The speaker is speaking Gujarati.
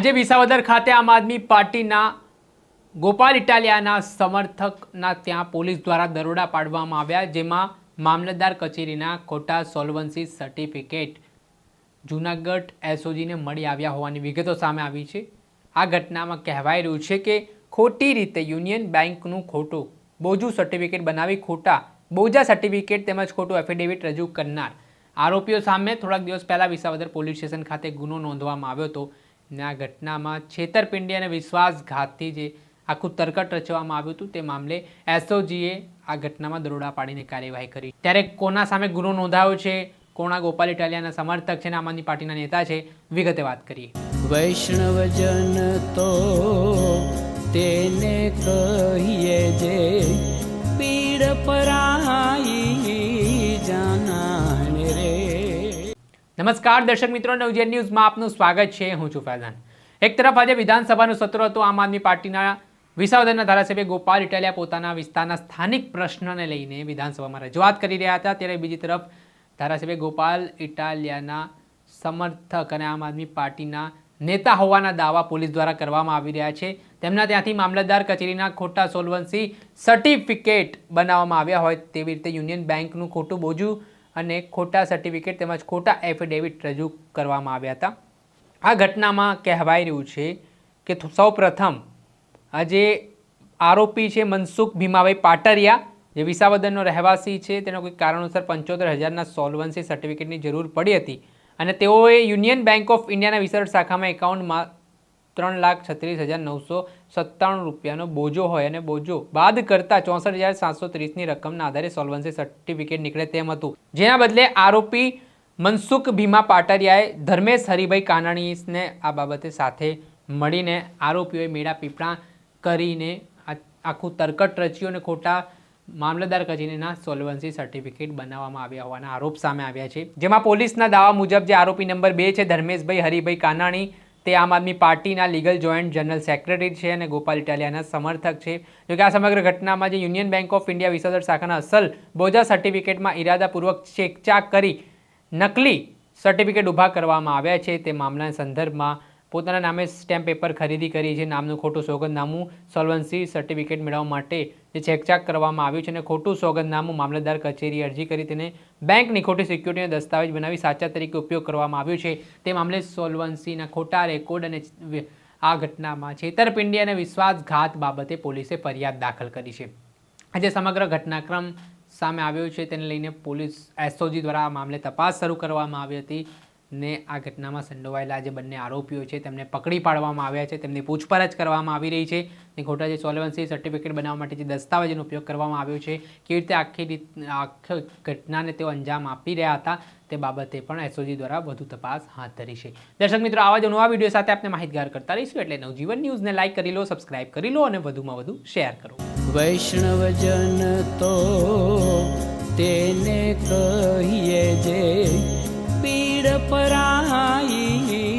આજે વિસાવદર ખાતે આમ આદમી પાર્ટીના ગોપાલ ઇટાલિયાના સમર્થકના ત્યાં પોલીસ દ્વારા દરોડા પાડવામાં આવ્યા, જેમાં મામલતદાર કચેરીના ખોટા સોલ્વન્સી સર્ટિફિકેટ જૂનાગઢ એસઓજીને મળી આવ્યા હોવાની વિગતો સામે આવી છે. આ ઘટનામાં કહેવાય રહ્યું છે કે ખોટી રીતે યુનિયન બેંકનું ખોટું બોજુ સર્ટિફિકેટ બનાવી ખોટા બોજા સર્ટિફિકેટ તેમજ ખોટું એફિડેવિટ રજૂ કરનાર આરોપીઓ સામે થોડાક દિવસ પહેલાં વિસાવદર પોલીસ સ્ટેશન ખાતે ગુનો નોંધવામાં આવ્યો હતો. ને આ ઘટનામાં છેતરપિંડી અને વિશ્વાસઘાતથી જે આખું તરકટ રચવામાં આવ્યું હતું તે મામલે એસઓજીએ આ ઘટનામાં દરોડા પાડીને કાર્યવાહી કરી. ત્યારે કોના સામે ગુનો નોંધાયો છે, કોણા ગોપાલ ઇટાલિયાના સમર્થક છે ને આમ આદમી પાર્ટીના નેતા છે, વિગતે વાત કરીએ. વૈષ્ણવજન તો તેને નમસ્કાર, દર્શક મિત્રો. નવજેન ન્યૂઝમાં આપનું સ્વાગત છે. હું છું ફૈઝાન. એક તરફ આજે વિધાનસભાનું સત્ર હતું. આમ આદમી પાર્ટીના વિસાવદરના ધારાસભ્ય ગોપાલ ઇટાલિયા પોતાના વિસ્તારના સ્થાનિક પ્રશ્નને લઈને વિધાનસભામાં રજૂઆત કરી રહ્યા હતા. ત્યારે બીજી તરફ ધારાસભ્ય ગોપાલ ઇટાલિયાના સમર્થક અને આમ આદમી પાર્ટીના નેતા હોવાના દાવા પોલીસ દ્વારા કરવામાં આવી રહ્યા છે. તેમના ત્યાંથી મામલતદાર કચેરીના ખોટા સોલ્વન્સી સર્ટિફિકેટ બનાવવામાં આવ્યા હોય તેવી રીતે યુનિયન બેંકનું ખોટું બોજું અને ખોટા સર્ટિફિકેટ તેમજ ખોટા એફિડેવિટ રજૂ કરવામાં આવ્યા હતા. આ ઘટનામાં કહેવાઈ રહ્યું છે કે સૌ પ્રથમ આજે આરોપી છે મનસુખ ભીમાભાઈ પાટરિયા, જે વિસાવદનનો રહેવાસી છે, તેનો કોઈ કારણોસર પંચોતેર હજારના સોલ્વન્સી સર્ટિફિકેટની જરૂર પડી હતી. અને તેઓએ યુનિયન બેંક ઓફ ઇન્ડિયાના વિસર્જ શાખામાં એકાઉન્ટમાં ત્રણ લાખ છત્રીસ હજાર નવસો સત્તાણું રૂપિયાનો બોજો હોય અને બોજો બાદ કરતાં ચોસઠ હજાર સાતસો ત્રીસની રકમના આધારે સોલ્વન્સી સર્ટિફિકેટ નીકળે તેમ હતું. જેના બદલે આરોપી મનસુખ ભીમા પાટરિયાએ ધર્મેશ હરિભાઈ કાનાણીને આ બાબતે સાથે મળીને આરોપીઓએ મેળા પીપળા કરીને આખું તરકટ રચ્યું અને ખોટા મામલતદાર કચેરીના સોલ્વન્સી સર્ટિફિકેટ બનાવવામાં આવ્યા હોવાના આરોપ સામે આવ્યા છે. જેમાં પોલીસના દાવા મુજબ જે આરોપી નંબર બે છે, ધર્મેશભાઈ હરિભાઈ કાનાણી તે આમ આદમી પાર્ટીના લીગલ જોઈન્ટ જનરલ સેક્રેટરી છે અને ગોપાલ ઇટાલિયાના સમર્થક છે. જોકે આ સમગ્ર ઘટનામાં જે Union Bank of India Visavadar શાખાના અસલ બોજા સર્ટિફિકેટમાં ઇરાદાપૂર્વક ચેકચાક કરી નકલી સર્ટિફિકેટ ઊભા કરવામાં આવ્યા છે. તે મામલાના સંદર્ભમાં પોતાના નામે સ્ટેમ્પ પેપર ખરીદી કરી છે. નામનું ખોટું સોગંદનામું સોલ્વન્સી સર્ટિફિકેટ મેળવવા માટે જે છેકચાક કરવામાં આવ્યું છે અને ખોટું સોગંદનામું મામલતદાર કચેરી અરજી કરી તેને બેંકની ખોટી સિક્યુરિટીનો દસ્તાવેજ બનાવી સાચા તરીકે ઉપયોગ કરવામાં આવ્યો છે. તે મામલે સોલ્વન્સીના ખોટા રેકોર્ડ અને આ ઘટનામાં છેતરપિંડી અને વિશ્વાસઘાત બાબતે પોલીસે ફરિયાદ દાખલ કરી છે. આજે સમગ્ર ઘટનાક્રમ સામે આવ્યો છે. તેને લઈને પોલીસ એસઓજી દ્વારા આ મામલે તપાસ શરૂ કરવામાં આવી હતી. ને આ ઘટનામાં સંડોવાયેલા જે બંને આરોપીઓ છે, તેમને પકડી પાડવામાં આવ્યા છે, તેમની પૂછપરછ કરવામાં આવી રહી છે ને ખોટા જે સોલવન્સી સર્ટિફિકેટ બનાવવા માટે જે દસ્તાવેજનો ઉપયોગ કરવામાં આવ્યો છે, કેવી રીતે આખી રીત, આખી ઘટનાને તેઓ અંજામ આપી રહ્યા હતા તે બાબતે પણ એસઓજી દ્વારા વધુ તપાસ હાથ ધરી છે. દર્શક મિત્રો, આવા જ નવા વીડિયો સાથે આપણે માહિતગાર કરતા રહીશું એટલે નવજીવન ન્યૂઝને લાઇક કરી લો, સબસ્ક્રાઇબ કરી લો અને વધુમાં વધુ શેર કરો. વૈષ્ણવજન તો તેને કહીએ જે પીડ પરાઈ